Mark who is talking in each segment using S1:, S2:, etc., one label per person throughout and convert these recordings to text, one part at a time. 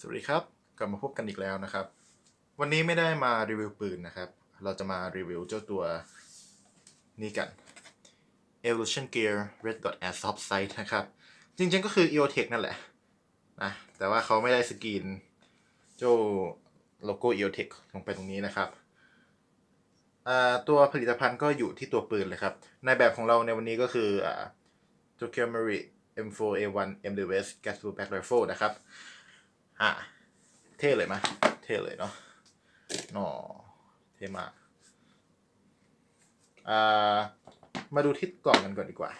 S1: สวัสดีครับ กลับมาพบกันอีกแล้วนะครับ วันนี้ไม่ได้มารีวิวปืนนะครับ เราจะมารีวิวเจ้าตัวนี้กัน Evolution Gear Red Dot Airsoft Sight นะครับ จริงๆก็คือ EOTech นั่นแหละนะแต่ว่าเขาไม่ได้สกรีนเจ้าโลโก้ EOTech ลงไปตรงนี้นะครับตัวผลิตภัณฑ์ก็อยู่ที่ตัวปืนเลยครับ ในแบบของเราในวันนี้ก็คืออ่า Tokyo Marine M4A1 MDS Gas Blue Back Rifle นะครับ อะเท่เลยไหมเท่เลยเนาะนอเท่มากอ่ามาดูที่กล่องกันก่อนดีกว่า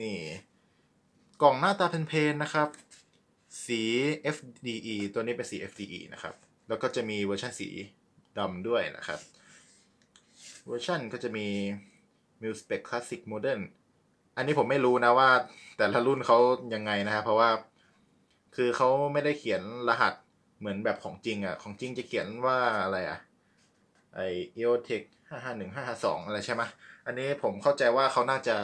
S1: นี่ กล่องหน้าตาเพลนๆนะครับ สี FDE ตัวนี้เป็นสี FDE นะครับ แล้วก็จะมีเวอร์ชันสีดำด้วยนะครับ เวอร์ชันก็จะมี m u s p e c Classic Modern อันนี้ผมไม่รู้นะว่าแต่ละรุ่นเขายังไงนะครับ เพราะว่า คือเขาไม่ได้เขียนรหัสเหมือนแบบของจริงอะ ของจริงจะเขียนว่าอะไรอะ ไอ EOTech ห้าห้าหนึ่งห้าห้าสองอะไรใช่ไหมอันนี้ผมเข้าใจว่าเขาน่าจะ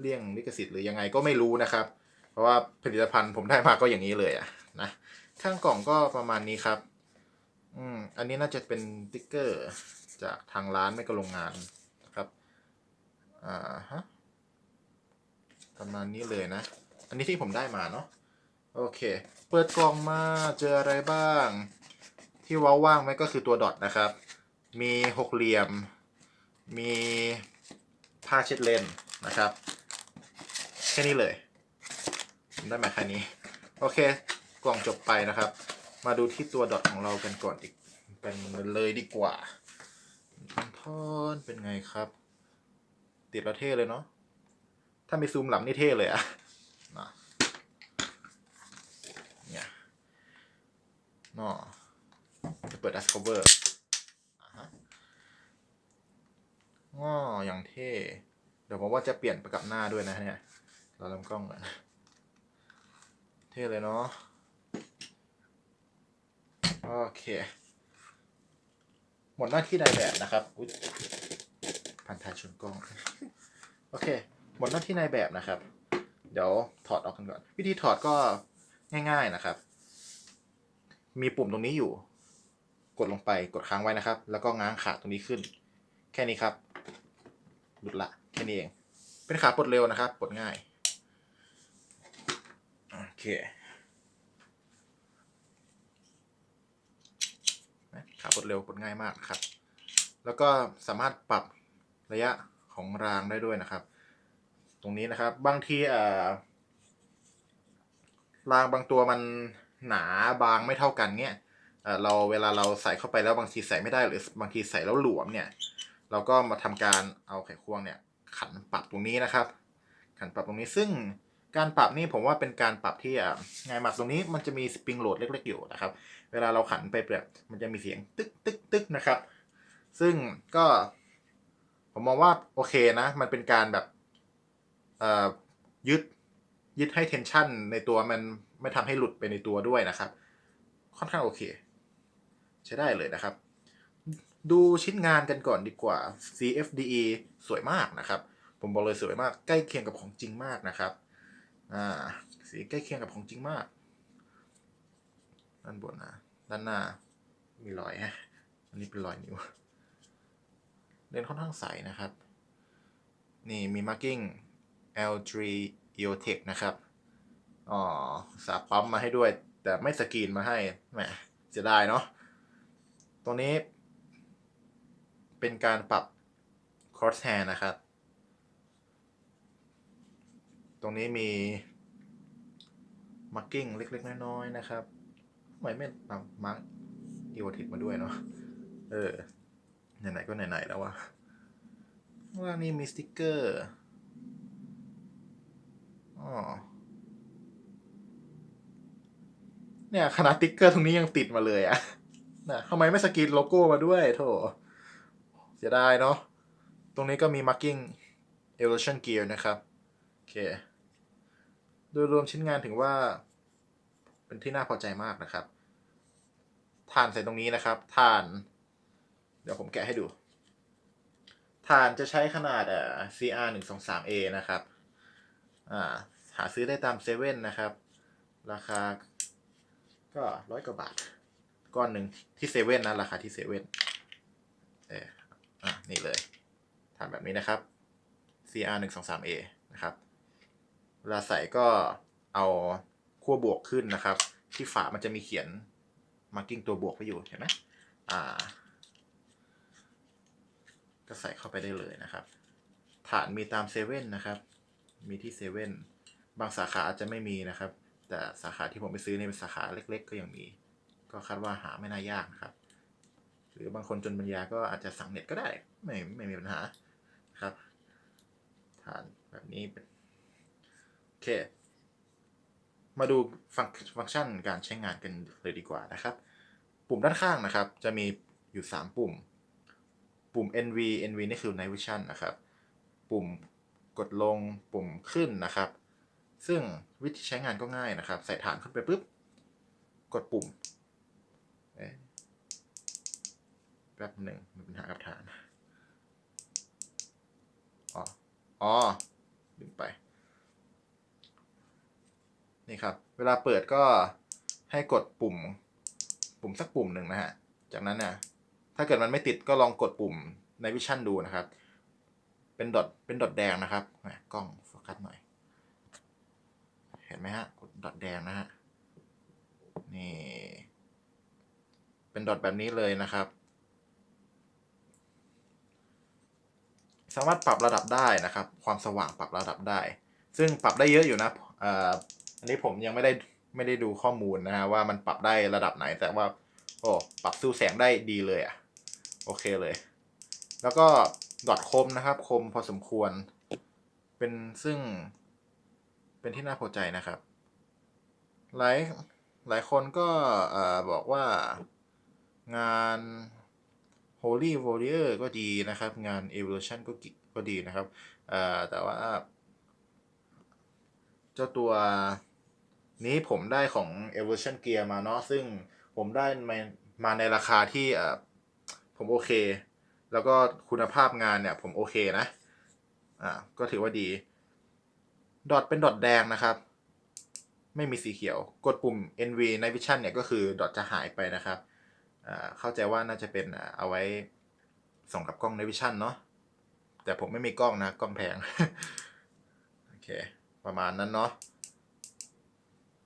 S1: เลี่ยงลิขสิทธิ์หรือยังไงก็ไม่รู้นะครับ เพราะว่าผลิตภัณฑ์ผมได้มาก็อย่างนี้เลยอะนะข้างกล่องก็ประมาณนี้ครับ อืม อันนี้น่าจะเป็นติ๊กเกอร์จากทางร้านไม่ก็โรงงานนะครับ อ่าฮะ ประมาณนี้เลยนะ อันนี้ที่ผมได้มาเนาะ โอเค เปิดกล่องมาเจออะไรบ้าง ที่ว้าว่างไหมก็คือตัวดอทนะครับ มีหกเหลี่ยม มีผ้าเช็ดเลนนะครับ แค่นี้เลยได้มแค่นี้ โอเค กล่องจบไปนะครับ มาดูที่ตัวดอทของเรากันก่อนอีกเป็นเลยดีกว่าทอนเป็นไงครับ ติดแล้วเท่เลยเนาะถ้ามีซูมหลังนี่เท่เลยอะนะเนี่ย นอจะเปิด Dash Cover อ่าฮะง้ออย่างเท่ เดี๋ยวผมว่าจะเปลี่ยนไปกับหน้าด้วยนะเนี่ย เราลำกล้องก่อนเท่เลยเนาะ โอเค หมดหน้าที่นแบบนะครับ อุ๊ยพันธายชนกล้อง โอเค หมดหน้าที่ในแบบนะครับ เดี๋ยวถอดออกกันก่อน วิธีถอดก็ง่าย ๆนะครับ มีปุ่มตรงนี้อยู่ กดลงไปกดค้างไว้นะครับ แล้วก็ง้างขาตรงนี้ขึ้น แค่นี้ครับหลุดละแค่นี้เอง เป็นขาปลดเร็วนะครับปลดง่ายโอเคขาปลดเร็วปลดง่ายมากครับ แล้วก็สามารถปรับระยะของรางได้ด้วยนะครับ ตรงนี้นะครับบางทีอ่ารางบางตัวมัน หนาบางไม่เท่ากันเนี่ยเอ่อเราเวลาเราใส่เข้าไปแล้วบางทีใส่ไม่ได้หรือบางทีใส่แล้วหลวมเนี่ยเราก็มาทำการเอาไขควงเนี่ยขันปรับตรงนี้นะครับ ขันปรับตรงนี้ซึ่งการปรับนี่ผมว่าเป็นการปรับที่อะง่ายมากตรงนี้มันจะมีสปริงโหลดเล็ก ๆ อยู่นะครับ เวลาเราขันไปแบบมันจะมีเสียงตึกตึกตึกนะครับ ซึ่งก็ผมมองว่าโอเคนะ มันเป็นการแบบเอ่อยึดยึดให้เทนชันในตัวมัน ไม่ทำให้หลุดไปในตัวด้วยนะครับ ค่อนข้างโอเค ใช้ได้เลยนะครับ ดูชิ้นงานกันก่อนดีกว่า CFDE สวยมากนะครับ ผมบอกเลยสวยมาก ใกล้เคียงกับของจริงมากนะครับ อ่า สีใกล้เคียงกับของจริงมาก ด้านบนนะด้านหน้า มีรอยฮะ อันนี้เป็นรอยนิ้ว เลนค่อนข้างใสนะครับ นี่มี marking L3 EOTech นะครับ อ๋อสาปั๊มมาให้ด้วย แต่ไม่สกรีนมาให้แหมเสียดายเนาะตรงนี้ เป็นการปรับ crosshair นะครับ ตรงนี้มี marking เล็ก ๆ น้อย ๆ นะครับทำไมไม่นำ mark EOTech มาด้วยเนาะเออ ไหน ๆ ก็ไหน ๆ แล้ววะล่างนี่มีสติกเกอร์อ๋อ เนี่ยขนาดติ๊กเกอร์ตรงนี้ยังติดมาเลยอะนะทำไมไม่สกรีนโลโก้มาด้วยโถเสียดายเนาะตรงนี้ก็มี marking evolution gear นะครับ โอเค โดยรวมชิ้นงานถึงว่า เป็นที่น่าพอใจมากนะครับฐานใส่ตรงนี้นะครับฐาน เดี๋ยวผมแกะให้ดูฐานจะใช้ขนาดเอ่อ CR 1 2 3 A นะครับ อ่า หาซื้อได้ตามเซเว่นนะครับ ราคา ก็ร้อยกว่าบาท ก้อนหนึ่งที่เซเว่นนะราคาที่เซเว่นเอออะนี่เลยทำแบบนี้นะครับ CR 1 2 3 A นะครับเวลาใส่ก็เอาขั้วบวกขึ้นนะครับ ที่ฝามันจะมีเขียน marking ตัวบวกไว้อยู่เห็นไหมอ่า ก็ใส่เข้าไปได้เลยนะครับ ฐานมีตามเซเว่นนะครับ มีที่เซเว่นบางสาขาอาจจะไม่มีนะครับ แต่สาขาที่ผมไปซื้อเนี่ยเป็นสาขาเล็ก ๆ ก็ยังมี ก็คาดว่าหาไม่น่ายากนะครับ หรือบางคนจนปัญญาก็อาจจะสั่งเน็ตก็ได้ ไม่ไม่มีปัญหาครับฐานแบบนี้เป็นโอเค มาดูฟังฟังก์ชันการใช้งานกันเลยดีกว่านะครับ ปุ่มด้านข้างนะครับ จะมีอยู่ 3 ปุ่ม ปุ่ม NV NV นี่คือ Night Vision นะครับ ปุ่มกดลงปุ่มขึ้นนะครับ ซึ่งวิธีใช้งานก็ง่ายนะครับ ใส่ฐานขึ้นไปปุ๊บ กดปุ่มแป๊บหนึ่งมีปัญหากับฐาน อ๋อ อ๋อลืมไป นี่ครับ เวลาเปิดก็ให้กดปุ่ม ปุ่มสักปุ่มหนึ่งนะฮะ จากนั้นเนี่ยถ้าเกิดมันไม่ติดก็ลองกดปุ่มในวิชั่นดูนะครับ เป็นดอทเป็นดอทแดงนะครับแหมกล้องโฟกัสหน่อย นไหมฮะกดดอทแดงนะฮะนี่เป็นดอทแบบนี้เลยนะครับ สามารถปรับระดับได้นะครับ ความสว่างปรับระดับได้ ซึ่งปรับได้เยอะอยู่นะอ,อ,อันนี้ผมยังไม่ได้ไม่ได้ดูข้อมูลนะฮะว่ามันปรับได้ระดับไหนแต่ว่าโอ้ปรับสู้แสงได้ดีเลยอะ่ะโอเคเลย แล้วก็ดอทคมนะครับคมพอสมควร เป็นซึ่ง เป็นที่น่าพอใจนะครับ หลายหลายคนก็บอกว่างาน Holy Warrior ก็ดีนะครับ งาน Evolution ก็ก็ดีนะครับแต่ว่า เจ้าตัวนี้ผมได้ของ Evolution Gear มาเนาะซึ่งผมได้มาในราคาที่ผมโอเค แล้วก็คุณภาพงานเนี่ยผมโอเคนะ อ่า ก็ถือว่าดี ดอทเป็นดอทแดงนะครับ ไม่มีสีเขียว กดปุ่ม NV Night Vision เนี่ยก็คือดอทจะหายไปนะครับเข้าใจว่าน่าจะเป็นเอาไว้ส่องกับกล้อง Night Vision เนาะแต่ผมไม่มีกล้องนะ กล้องแพง โอเค ประมาณนั้นเนาะ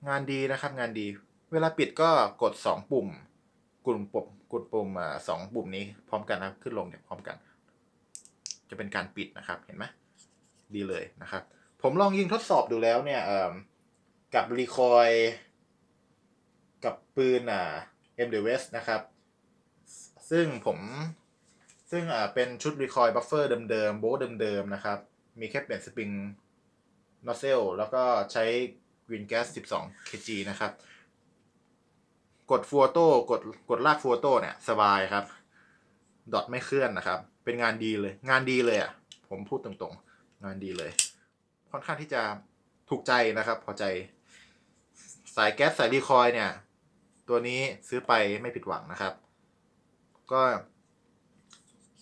S1: งานดีนะครับงานดี เวลาปิดก็กด 2 ปุ่มกลุ่มปุ่มกดปุ่มสองปุ่มนี้พร้อมกันนะขึ้นลงเนี่ยพร้อมกัน จะเป็นการปิดนะครับเห็นไหมดีเลยนะครับ ผมลองยิงทดสอบดูแล้วเนี่ยเอกับรีคอยกับปืนอ่า m d w s นะครับ ซึ่งผมซึ่งอ่าเป็นชุดรีคอยบัฟเฟอร์เดิมๆโบทเดิมๆนะครับ มีแค่เปลี่ยนสปริงนอ z เซลแล้วก็ใช้วินแก๊ส12 kg นะครับ กดฟัวโต้กดกดลากฟัวโต้เนี่ยสบายครับ ดอทไม่เคลื่อนนะครับ เป็นงานดีเลย งานดีเลยอะ ผมพูดตรงๆ งานดีเลย ค่อนข้างที่จะถูกใจนะครับ พอใจสายแก๊สสายรีคอยเนี่ย ตัวนี้ซื้อไปไม่ผิดหวังนะครับ ก็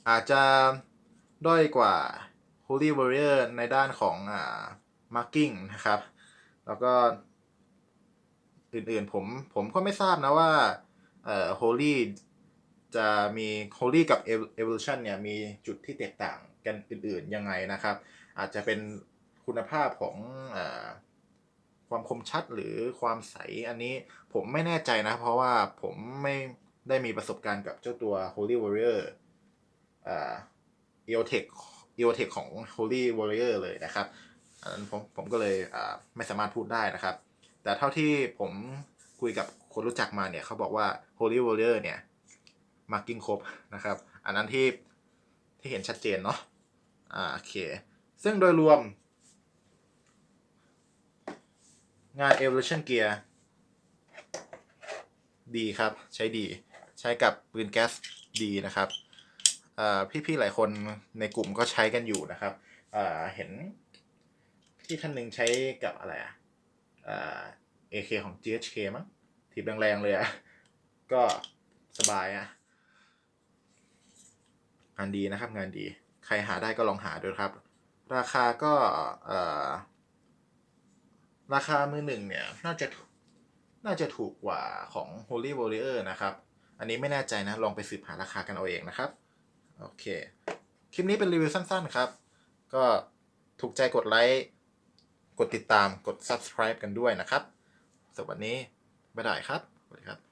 S1: อาจจะด้อยกว่า Holy Warrior ในด้านของอ่า marking นะครับ แล้วก็อื่นๆผมผมก็ไม่ทราบนะว่าเอ่อ Holy จะมี Holy กับ Evolution เนี่ย มีจุดที่แตกต่างกันอื่นๆยังไงนะครับ อาจจะเป็น คุณภาพของอความคมชัดหรือความใสอันนี้ผมไม่แน่ใจนะ เพราะว่าผมไม่ได้มีประสบการณ์กับเจ้าตัว Holy Warrior เอ่อ EOTech EOTech ของ Holy Warrior เลยนะครับอันนั้นผมผมก็เลยไม่สามารถพูดได้นะครับ แต่เท่าที่ผมคุยกับคนรู้จักมาเนี่ยเขาบอกว่า Holy Warrior เนี่ยมาร์กิ้งครบนะครับ อันนั้นที่ที่เห็นชัดเจนเนาะอ่าโอเค ซึ่งโดยรวม งาน Evolution Gear ดีครับใช้ดีใช้กับปืนแก๊สดีนะครับพี่ๆหลายคนในกลุ่มก็ใช้กันอยู่นะครับเห็นที่ท่านหนึ่งใช้กับอะไรอะอ่า AK ของ GHK มั้งถีบแรงๆเลยอะก็สบายอะงานดีนะครับงานดี ใครหาได้ก็ลองหาดูครับ ราคาก็เอ่อ ราคามือหนึ่งเนี่ยน่าจะน่าจะถูกกว่าของ Holy Warrior นะครับ อันนี้ไม่แน่ใจนะ ลองไปสืบหาราคากันเอาเองนะครับ โอเค คลิปนี้เป็นรีวิวสั้นๆครับ ก็ถูกใจกดไลค์ กดติดตาม กด subscribe กันด้วยนะครับสำหรับวันนี้บ๊ายบายครับ สวัสดีครับ